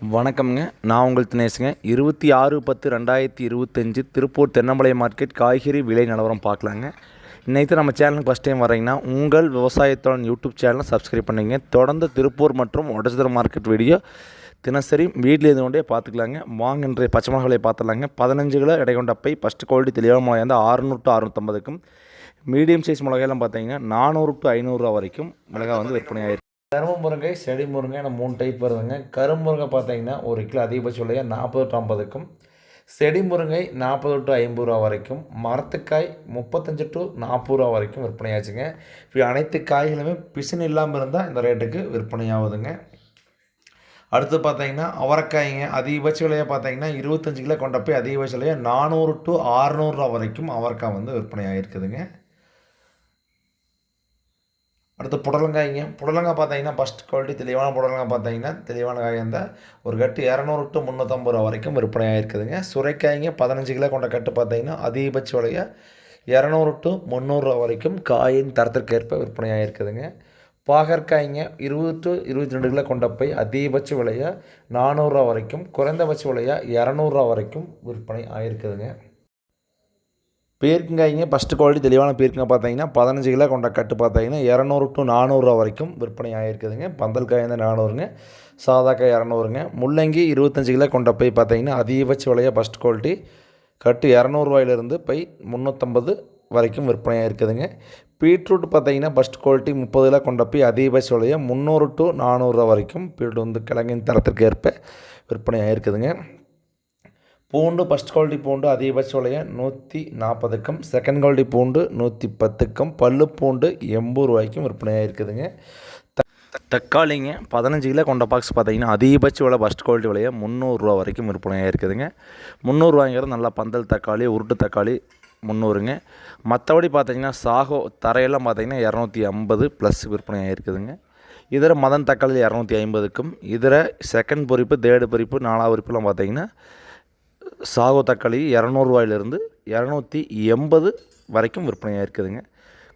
வணக்கம்ங்க. நான் உங்கள் தினேஷுங்க. இருபத்தி ஆறு பத்து ரெண்டாயிரத்தி இருபத்தஞ்சி திருப்பூர் தென்னமலை மார்க்கெட் காய்கறி விலை நிலவரம் பார்க்கலாங்க. இன்னைக்கு நம்ம சேனலுக்கு ஃபஸ்ட் டைம் வரீங்கன்னா உங்கள் விவசாயத்தோட யூடியூப் சேனலை சப்ஸ்கிரைப் பண்ணிங்க. தொடர்ந்து திருப்பூர் மற்றும் ஒடச்சதர் மார்க்கெட் வீடியோ தினசரி வீட்டில் இருந்து கொண்டே பார்த்துக்கலாங்க. வாங்க இன்றைய பச்சை மிளகாய் பார்த்துலாங்க பதினஞ்சு கிலோ எடை கொண்ட பை ஃபஸ்ட்டு குவாலிட்டி தெளிவான மிளகாய் வந்து அறுநூறு டு அறுநூற்றம்பதுக்கும் மீடியம் சைஸ் மிளகாயெல்லாம் பார்த்தீங்கன்னா நானூறு டு ஐநூறுரூவா வரைக்கும் மிளகாய் வந்து விற்பனை ஆயிருக்கு. கரும்பு முருங்கை செடி முருங்கை என மூணு டைப் வருதுங்க. கரும்பு முருங்கை பார்த்தீங்கன்னா ஒரு கிலோ அதிகபட்ச விலையை நாற்பது டு ஐம்பதுக்கும் செடி முருங்கை நாற்பது டு ஐம்பது ரூபா வரைக்கும் மரத்துக்காய் முப்பத்தஞ்சு டு நாற்பது ரூபா வரைக்கும் விற்பனையாச்சுங்க. இப்போ அனைத்து காய்களுமே பிசின் இல்லாமல் இருந்தால் இந்த ரேட்டுக்கு விற்பனையாகுதுங்க. அடுத்து பார்த்தீங்கன்னா அவரைக்காய்ங்க அதிகபட்ச விலையை பார்த்தீங்கன்னா இருபத்தஞ்சு கிலோ கொண்ட போய் அதிகபட்ச விலையை நானூறு டு ஆறுநூறுரூவா வரைக்கும் அவரைக்காய் வந்து விற்பனை ஆகிருக்குதுங்க அடுத்து புடலங்காய்ங்க. புடலங்காய் பார்த்தீங்கன்னா ஃபஸ்ட் குவாலிட்டி தெளிவான புடலங்காய் பார்த்தீங்கன்னா தெளிவான காய் இருந்தால் ஒரு கட்டு இரநூறு டு முந்நூற்றம்பது ரூபா வரைக்கும் விற்பனை ஆகிருக்குதுங்க சுரைக்காய்ங்க பதினஞ்சு கிலோ கொண்ட கட்டு பார்த்தீங்கன்னா அதிகபட்ச விலையை இரநூறு டு முந்நூறுரூவா வரைக்கும் காயின் தரத்திற்கேற்ப விற்பனை ஆகிருக்குதுங்க பாகற்காய்ங்க இருபது டு இருபத்தி ரெண்டு கிலோ கொண்ட போய் அதிகபட்ச விலையை நானூறுரூவா வரைக்கும் குறைந்தபட்ச விலையாக இரநூறுவா வரைக்கும் விற்பனை ஆகிருக்குதுங்க பீர்க்கங்காய்ங்க ஃபஸ்ட்டு குவாலிட்டி தெளிவான பீர்க்கங்காய் பார்த்தீங்கன்னா பதினஞ்சு கிலோ கொண்ட கட்டு பார்த்தீங்கன்னா இரநூறு டு நானூறுரூவா வரைக்கும் விற்பனை ஆகிருக்குதுங்க பந்தல் காய் வந்து நானூறுங்க சாதா காய் இரநூறுங்க. முள்ளங்கி இருபத்தஞ்சு கிலோ கொண்ட பை பார்த்தீங்கன்னா அதிகபட்ச விலையாக ஃபஸ்ட் குவாலிட்டி கட்டு இரநூறுவாயிலிருந்து பை முந்நூற்றம்பது வரைக்கும் விற்பனையாக இருக்குதுங்க பீட்ரூட் பார்த்தீங்கன்னா ஃபஸ்ட் குவாலிட்டி முப்பது கிலோ கொண்ட போய் அதிகபட்ச விலையாக முந்நூறு டு நானூறுரூவா வரைக்கும் பீட்ரூட் வந்து கிழங்கின் தரத்திற்கு ஏற்ப விற்பனையாக இருக்குதுங்க பூண்டு ஃபஸ்ட் குவாலிட்டி பூண்டு அதிகபட்ச விலையை நூற்றி நாற்பதுக்கும் செகண்ட் குவாலிட்டி பூண்டு நூற்றி பத்துக்கும் பல்லு பூண்டு எண்பது ரூபாய்க்கும் விற்பனையாக இருக்குதுங்க. த- தக்காளிங்க பதினஞ்சு கிலோ கொண்ட பாக்ஸ் பார்த்தீங்கன்னா அதிகபட்ச விலை ஃபஸ்ட் குவாலிட்டி விலையை முந்நூறுரூவா வரைக்கும் விற்பனையாக இருக்குதுங்க. முந்நூறுரூவாங்கிறது நல்லா பந்தல் தக்காளி உருட்டு தக்காளி முந்நூறுங்க. மற்றபடி பார்த்தீங்கன்னா சாகோ தரையெல்லாம் பார்த்தீங்கன்னா இரநூத்தி ஐம்பது ப்ளஸ் விற்பனையாக இருக்குதுங்க. இதர மதன் தக்காளி இரநூத்தி ஐம்பதுக்கும் இதர செகண்ட் பொறிப்பு தேர்டு பொறிப்பு நாலாவது பொறிப்புலாம் பார்த்தீங்கன்னா சாகோ தக்காளி இரநூறுவாயிலிருந்து இரநூத்தி எண்பது வரைக்கும் விற்பனையாக இருக்குதுங்க.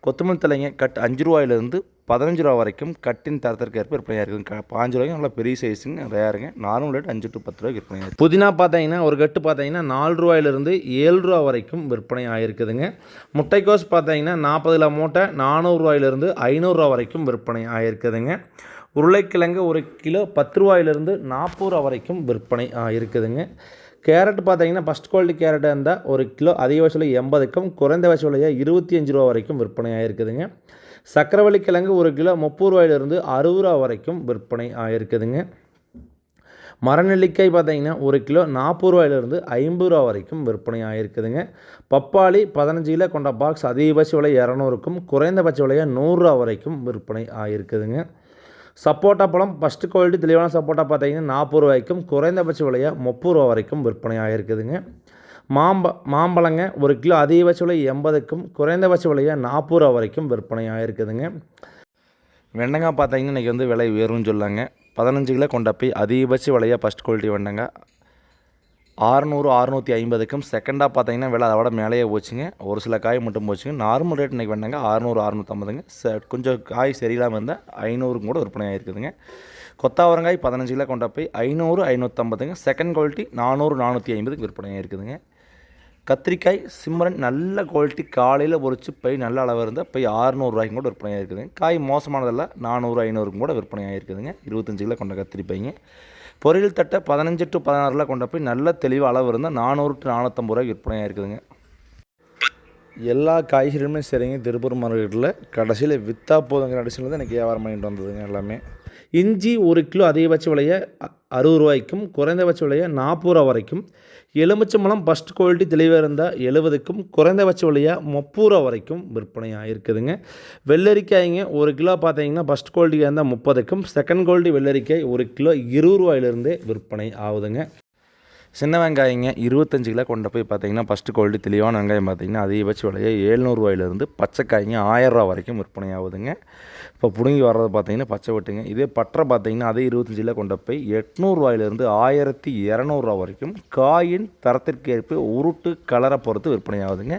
கொத்தமல்லி தலைங்க கட் அஞ்சு ரூபாயிலிருந்து பதினஞ்சு ரூபா வரைக்கும் கட்டின் தரத்திற்கு ஏற்ப விற்பனையாக இருக்குதுங்க. க- பாஞ்சு ரூபாய்க்கு நல்லா பெரிய சைஸுங்க ரேருங்க நார்மல் ரேட் அஞ்சு டு பத்து ரூபாய்க்கு விற்பனை இருக்குது புதினா பார்த்தீங்கன்னா ஒரு கட்டு பார்த்தீங்கன்னா நாலு ரூபாயிலிருந்து ஏழு ரூபா வரைக்கும் விற்பனை ஆகிருக்குதுங்க முட்டைக்கோஸ் பார்த்தீங்கன்னா நாற்பது கிலோ மூட்டை நானூறுரூவாயிலிருந்து ஐநூறுரூவா வரைக்கும் விற்பனை ஆகிருக்குதுங்க உருளைக்கிழங்கு ஒரு கிலோ பத்து ரூபாயிலிருந்து நாற்பது ரூபா வரைக்கும் விற்பனை ஆகிருக்குதுங்க கேரட் பார்த்தீங்கன்னா ஃபஸ்ட் குவாலிட்டி கேரட்டாக இருந்தால் ஒரு கிலோ அதிகபட்ச விலை எண்பதுக்கும் குறைந்தபட்ச விலையாக இருபத்தி அஞ்சு ரூபா வரைக்கும் விற்பனை ஆகிருக்குதுங்க சக்கரவள்ளி கிழங்கு ஒரு கிலோ முப்பது ரூபாயிலிருந்து அறுபது ரூபா வரைக்கும் விற்பனை ஆகிருக்குதுங்க மரநெல்லிக்காய் பார்த்தீங்கன்னா ஒரு கிலோ நாற்பது ரூபாயிலிருந்து ஐம்பது ரூபா வரைக்கும் விற்பனை ஆகிருக்குதுங்க பப்பாளி பதினஞ்சு கிலோ கொண்ட பாக்ஸ் அதிகபட்ச விலை இரநூறுக்கும் குறைந்தபட்ச விலையாக நூறுரூவா வரைக்கும் விற்பனை ஆகிருக்குதுங்க சப்போட்டா பழம் ஃபஸ்ட்டு குவாலிட்டி தெளிவான சப்போட்டா பார்த்தீங்கன்னா நாற்பது ரூபாய்க்கும் குறைந்தபட்ச விலையாக முப்பது ரூபா வரைக்கும் விற்பனை ஆகிருக்குதுங்க மாம்ப மாம்பழங்க ஒரு கிலோ அதிகபட்ச விலை எண்பதுக்கும் குறைந்தபட்ச விலையாக நாற்பது ரூபா வரைக்கும் விற்பனை ஆகிருக்குதுங்க வெண்டங்காய் பார்த்தீங்கன்னா இன்றைக்கி வந்து விலை உயரும்னு சொல்லாங்க. பதினஞ்சு கிலோ கொண்ட போய் அதிகபட்ச விலையாக ஃபஸ்ட் குவாலிட்டி வெண்டங்காய் ஆறுநூறு அறுநூற்றி ஐம்பதுக்கும் செகண்டாக பார்த்தீங்கன்னா விலை அதை விட மேலேயே போச்சுங்க. ஒரு சில காய் மட்டும் போச்சுங்க. நார்மல் ரேட் இன்றைக்கி வேண்டாங்க அறுநூறு அறுநூற்றம்பதுங்க ச கொஞ்சம் காய் சரியில்லாமல் இருந்தால் ஐநூறுக்கும் கூட விற்பனை ஆகிருக்குதுங்க கொத்தாவரங்காய் பதினஞ்சு கிலோ கொண்ட போய் ஐநூறு ஐநூற்றம்பதுங்க செகண்ட் குவாலிட்டி நானூறு நானூற்றி ஐம்பதுக்கு விற்பனை ஆகிருக்குதுங்க கத்திரிக்காய் சிம்மரன் நல்ல குவாலிட்டி காலையில் பொறிச்சு பை நல்ல அளவு இருந்தால் பை அறுநூறுவாய்க்கும் கூட விற்பனை ஆகிருக்குதுங்க காய் மோசமானதெல்லாம் நானூறு ஐநூறுக்கும் கூட விற்பனை ஆகிருக்குதுங்க இருபத்தஞ்சு கிலோ கொண்ட கத்திரிப்பைங்க பொரியல் தட்டை பதினஞ்சு டு பதினாறில் கொண்ட போய் நல்ல தெளிவு அளவு இருந்தால் நானூறு டு நானூற்றம்பது ரூபாய் விற்பனையாக இருக்குதுங்க. எல்லா காய்கறிகளுமே சரிங்க. திருப்பூர் மார்க்கெட்டில் கடைசியில் விற்றா போதுங்கிற கடைசியில் தான் எனக்கு வியாபாரம் பண்ணிட்டு வந்ததுங்க எல்லாமே. இஞ்சி ஒரு கிலோ அதிகபட்ச விலையை அ- அறுபது ரூபாய்க்கும் குறைந்தபட்ச விலையை நாற்பது ரூபா வரைக்கும். எலுமிச்சம்பழம் ஃபஸ்ட் குவாலிட்டி தெளிவாக இருந்தால் எழுபதுக்கும் குறைந்தபட்ச விலையாக முப்பது ரூபா வரைக்கும் விற்பனை இருக்குதுங்க வெள்ளரிக்காய்ங்க ஒரு கிலோ பார்த்தீங்கன்னா ஃபஸ்ட் குவாலிட்டியாக இருந்தால் முப்பதுக்கும் செகண்ட் குவாலிட்டி வெள்ளரிக்காய் ஒரு கிலோ இருபது ரூபாயிலிருந்தே விற்பனை ஆகுதுங்க. சின்ன வெங்காயங்க இருபத்தஞ்சு கிலோ கொண்டு போய் பார்த்தீங்கன்னா ஃபஸ்ட்டு குவாலிட்டி தெளிவான வெங்காயம் பார்த்தீங்கன்னா அதிகபட்ச விலையை ஏழ்நூறுவாயிலிருந்து பச்சைக்காய்ங்க ஆயிரரூவா வரைக்கும் விற்பனை ஆகுதுங்க. இப்போ பிடுங்கி வர்றது பார்த்தீங்கன்னா பச்சை வெட்டுங்க. இதே பற்றை பார்த்தீங்கன்னா அதே இருபத்தஞ்சு கிலோ கொண்டு போய் எட்நூறுவாயிலிருந்து ஆயிரத்தி இரநூறுவா வரைக்கும் காயின் தரத்திற்கு ஏற்ப உருட்டு கலரை பொறுத்து விற்பனை ஆகுதுங்க.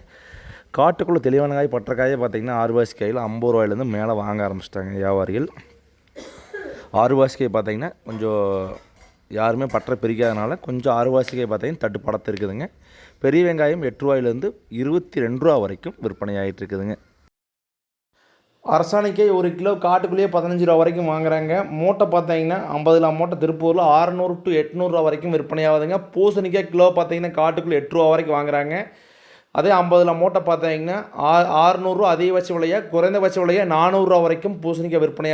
காட்டுக்குள்ளே தெளிவான காய் பற்றைக்காயே பார்த்தீங்கன்னா ஆறு காயில் ஐம்பது ரூபாயிலேருந்து மேலே வாங்க ஆரம்பிச்சிட்டாங்க வியாபாரிகள். ஆறு வாசிக்கை பார்த்தீங்கன்னா கொஞ்சம் யாருமே பற்ற பிரிக்காதனால கொஞ்சம் அறுவாசிக்காய் பார்த்தீங்கன்னா தட்டுப்பாடத்து இருக்குதுங்க. பெரிய வெங்காயம் எட்டு ரூபாயிலேருந்து இருபத்தி ரெண்டு ரூபா வரைக்கும் விற்பனை ஆகிட்டு இருக்குதுங்க அரசாணிக்கை ஒரு கிலோ காட்டுக்குள்ளேயே பதினஞ்சு ரூபா வரைக்கும் வாங்குறாங்க. மூட்டை பார்த்தீங்கன்னா ஐம்பதுல மூட்டை திருப்பூரில் ஆறுநூறு டு எட்நூறுரூவா வரைக்கும் விற்பனை ஆகுதுங்க பூசணிக்காய் கிலோ பார்த்தீங்கன்னா காட்டுக்குள்ளே எட்டு ரூபா வரைக்கும் வாங்குறாங்க. அதே ஐம்பதுல மூட்டை பார்த்தீங்கன்னா ஆ ஆறுநூறுவா அதிகபட்ச விலையாக குறைந்தபட்ச விலையாக நானூறுரூவா வரைக்கும் பூசணிக்காய் விற்பனை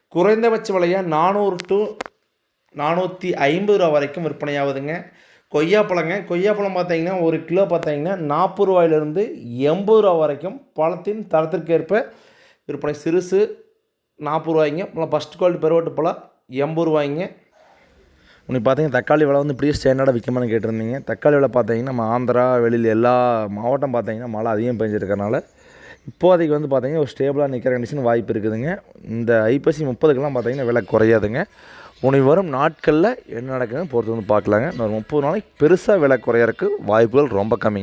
குறைந்தபட்ச விலையாக நானூறு டு நானூற்றி ஐம்பது ரூபா வரைக்கும் விற்பனை ஆகுதுங்க கொய்யாப்பழங்க கொய்யாப்பழம் பார்த்தீங்கன்னா ஒரு கிலோ பார்த்தீங்கன்னா நாற்பது ரூபாயிலிருந்து எண்பது ரூபா வரைக்கும் பழத்தின் தரத்திற்கேற்ப விற்பனை. சிறுசு நாற்பது ரூபாய்ங்க அப்புறம் ஃபஸ்ட் குவாலிட்டி பெருவட்டு பழம் எண்பது ரூபாய்ங்க. உனக்கு பார்த்தீங்கன்னா தக்காளி விலை வந்து இப்படியே ஸ்டாண்டர்டாக விற்கமானு கேட்டிருந்தீங்க. தக்காளி விலை பார்த்தீங்கன்னா நம்ம ஆந்திரா வெளியில் எல்லா மாவட்டம் பார்த்தீங்கன்னா மழை அதிகம் பெஞ்சிருக்கனால இப்போதைக்கு வந்து பார்த்திங்கன்னா ஒரு ஸ்டேபிளாக நிற்கிற கண்டிஷன் வாய்ப்பு இருக்குதுங்க. இந்த ஐப்பசி முப்பதுக்கெல்லாம் பார்த்திங்கன்னா விலை குறையாதுங்க. உனி வரும் நாட்களில் என்ன நடக்குதுன்னு பொறுத்து வந்து பார்க்கலாங்க. இன்னொரு முப்பது நாளைக்கு பெருசாக விலை குறையறதுக்கு வாய்ப்புகள் ரொம்ப கம்மிங்க.